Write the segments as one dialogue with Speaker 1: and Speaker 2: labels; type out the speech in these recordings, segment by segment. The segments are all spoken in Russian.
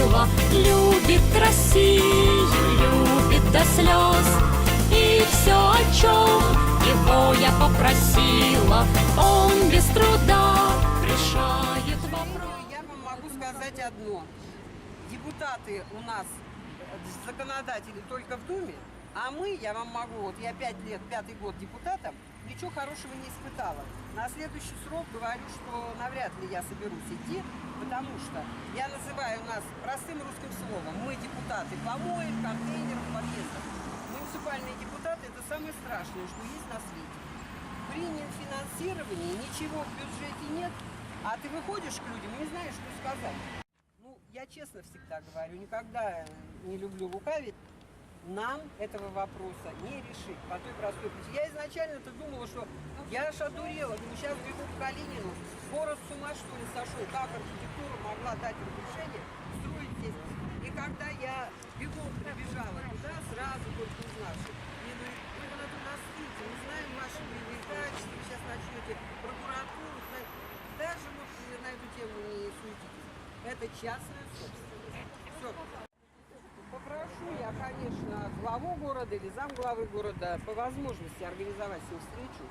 Speaker 1: сила, любит Россию, любит до слез. И все, о чем его я попросила, он без труда решает вопрос.
Speaker 2: Я вам могу сказать одно. Депутаты у нас, э, законодатели только в Думе, а мы, я вам могу, вот я пять лет, пятый год депутатом, ничего хорошего не испытала. На следующий срок говорю, что навряд ли я соберусь идти, потому что я называю нас простым русским словом. Мы депутаты помоек, контейнеров, подъездов. Муниципальные депутаты – это самое страшное, что есть на свете. Принял финансирование, ничего в бюджете нет, а ты выходишь к людям и не знаешь, что сказать. Ну, я честно всегда говорю, никогда не люблю лукавить. Нам этого вопроса не решить по той простой причине. Я изначально-то думала, что я аж одурела, думаю, сейчас бегу к Калинину, город с ума что ли сошел, как архитектура могла дать разрешение строить здесь. И когда я бегом прибежала туда, сразу только узнавши, мне говорит, вы на тут настите, мы знаем ваши боевые качества, вы сейчас начнете прокуратуру, знаете». даже вот на эту тему не суетитесь. Это частная собственность. Все. Попрошу я, конечно, главу города или замглавы города по возможности организовать с ним встречу,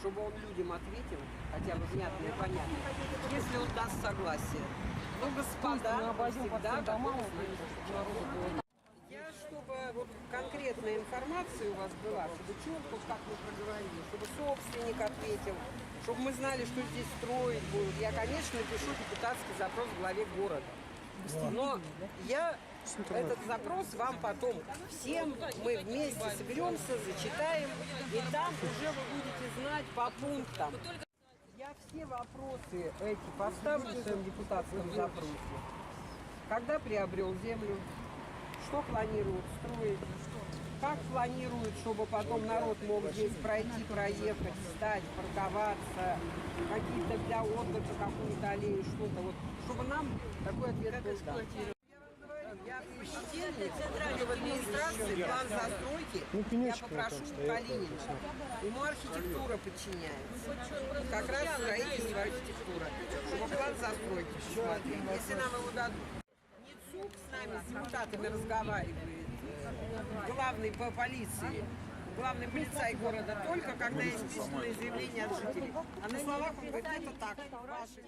Speaker 2: чтобы он людям ответил, хотя бы внятно и понятно, если он даст согласие. Но господа всегда готовы слышать. Я, чтобы вот конкретная информация у вас была, чтобы четко, как мы проговорили, чтобы собственник ответил, чтобы мы знали, что здесь строить будут, я, конечно, пишу депутатский запрос главе города. Но я этот запрос вам потом всем, мы вместе соберемся, зачитаем, и там уже вы будете знать по пунктам. Я все вопросы эти поставлю в своем депутатском запросе. Когда приобрел землю, что планируют строить, как планируют, чтобы потом народ мог здесь пройти, проехать, встать, парковаться, какие-то для отдыха, какую-то аллею, что-то вот, чтобы нам такой ответ был дан. Понедельник в администрации план застройки я попрошу у Калинина. Ему архитектура подчиняется. Как раз строительство архитектура. Чтобы план застройки посмотреть. Если нам его дадут. НИЦУК с нами, с депутатами разговаривает. э, Главный по полиции. Главный полицай города только, когда есть письменное заявление от жителей. А на словах он говорит, это так, ваши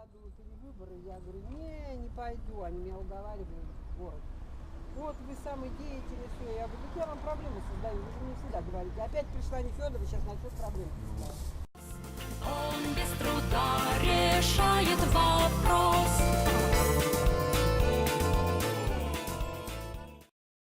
Speaker 2: году перевыборы, я говорю, не, не пойду, они меня уговаривают в город. Вот вы самый деятельный, все. Я говорю, «Так я вам проблемы создаю, вы же мне всегда говорите. Опять пришла не Федорова, сейчас начнет проблемы.
Speaker 1: Он без труда решает вопрос.